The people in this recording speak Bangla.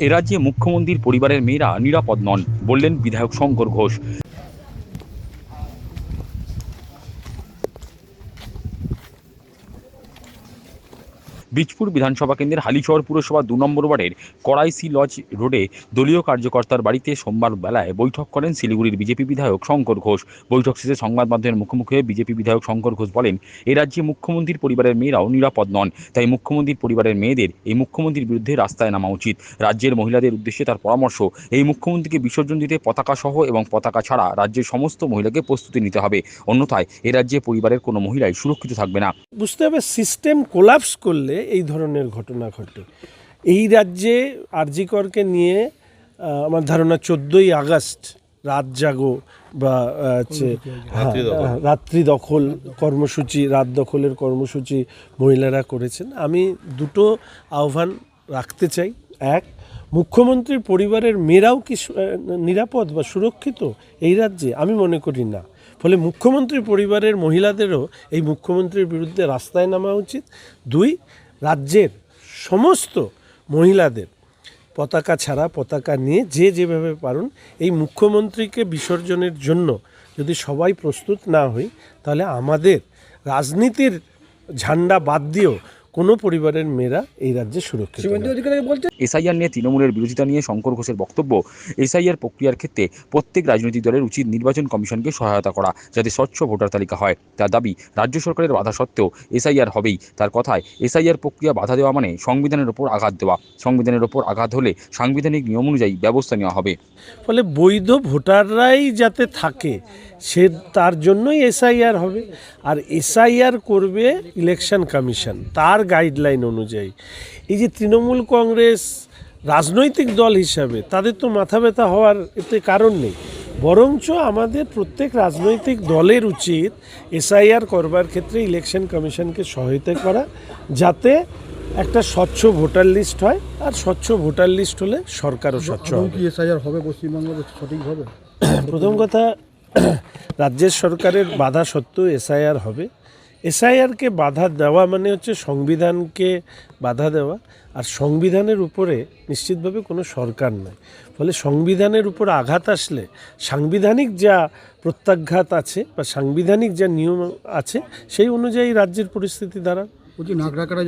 এ রাজ্যে মুখ্যমন্ত্রীর পরিবারের মেয়েরা নিরাপদ নন বললেন বিধায়ক শঙ্কর ঘোষ। বীজপুর বিধানসভা কেন্দ্রের হালিশহর পুরসভা দু নম্বর ওয়ার্ডের কড়াইসি লজ রোডে দলীয় কার্যকর্তার বাড়িতে সোমবার বেলায় বৈঠক করেন শিলিগুড়ির বিজেপি বিধায়ক শঙ্কর ঘোষ। বৈঠক শেষে সংবাদ মাধ্যমের মুখোমুখি হয়ে বিজেপি বিধায়ক শঙ্কর ঘোষ বলেন, এ রাজ্যে মুখ্যমন্ত্রীর পরিবারের মেয়েরাও নিরাপদ নন, তাই মুখ্যমন্ত্রীর পরিবারের মেয়েদের এই মুখ্যমন্ত্রীর বিরুদ্ধে রাস্তায় নামা উচিত। রাজ্যের মহিলাদের উদ্দেশ্যে তার পরামর্শ, এই মুখ্যমন্ত্রীকে বিসর্জন দিতে পতাকা সহ এবং পতাকা ছাড়া রাজ্যের সমস্ত মহিলাকে প্রস্তুতি নিতে হবে। অন্যথায় এ রাজ্যে পরিবারের কোনো মহিলাই সুরক্ষিত থাকবে না। বুঝতে হবে সিস্টেম কোলাপস করলে এই ধরনের ঘটনা ঘটে। এই রাজ্যে আরজিকরকে নিয়ে আমার ধারণা চোদ্দোই আগস্ট রাত জাগো বা হচ্ছে হ্যাঁ, রাত্রি দখল। কর্মসূচি রাত দখলের কর্মসূচি মহিলারা করেছেন। আমি দুটো আহ্বান রাখতে চাই। এক মুখ্যমন্ত্রীর পরিবারের মেয়েরাও কি নিরাপদ বা সুরক্ষিত এই রাজ্যে? আমি মনে করি না। ফলে মুখ্যমন্ত্রী পরিবারের মহিলাদেরও এই মুখ্যমন্ত্রীর বিরুদ্ধে রাস্তায় নামা উচিত। দুই রাজ্যের সমস্ত মহিলাদের পতাকা ছাড়া পতাকা নিয়ে যে যেভাবে পারুন, এই মুখ্যমন্ত্রীকে বিসর্জনের জন্য যদি সবাই প্রস্তুত না হই, তাহলে আমাদের রাজনীতির ঝান্ডা বাদ দিয়েও কোনো পরিবারের মেয়েরা এই রাজ্যে সুরক্ষিত এসআইআর নিয়ে তৃণমূলের বিরোধিতা নিয়ে শঙ্কর ঘোষের বক্তব্য এসআইআর প্রক্রিয়ার ক্ষেত্রে প্রত্যেক রাজনৈতিক দলের উচিত নির্বাচন কমিশনকে সহায়তা করা যাতে স্বচ্ছ ভোটার তালিকা হয়। তার দাবি রাজ্য সরকারের বাধা সত্ত্বেও এসআইআর হবেই। তার কথায় এসআইআর প্রক্রিয়া বাধা দেওয়া মানে সংবিধানের ওপর আঘাত দেওয়া। সংবিধানের ওপর আঘাত হলে সাংবিধানিক নিয়ম অনুযায়ী ব্যবস্থা নেওয়া হবে। ফলে বৈধ ভোটাররাই যাতে থাকে সে তার জন্যই এসআইআর হবে। আর এসআইআর করবে ইলেকশন কমিশন। তার গাইডলাইন অনুযায়ী। এই যে তৃণমূল কংগ্রেস রাজনৈতিক দল হিসাবে তাদের তো মাথা ব্যথা হওয়ার এতে কারণ নেই। বরঞ্চ আমাদের প্রত্যেক রাজনৈতিক দলের উচিত এসআইআর করবার ক্ষেত্রে ইলেকশন কমিশনকে সহায়তা করা যাতে একটা স্বচ্ছ ভোটার লিস্ট হয় আর স্বচ্ছ ভোটার লিস্ট হলে সরকারও স্বচ্ছ হবে। কি এসআইআর হবে পশ্চিমবঙ্গে সঠিকভাবে প্রথম কথা রাজ্যের সরকারের বাধা সত্ত্বেও এসআইআর হবে। এসআইআরকে বাধা দেওয়া মানে হচ্ছে সংবিধানকে বাধা দেওয়া, আর সংবিধানের উপরে নিশ্চিতভাবে কোনো সরকার নয় ফলে সংবিধানের উপর আঘাত আসলে সাংবিধানিক যা প্রত্যাঘাত আছে বা সাংবিধানিক যা নিয়ম আছে, সেই অনুযায়ী রাজ্যের পরিস্থিতি নাগরাকারা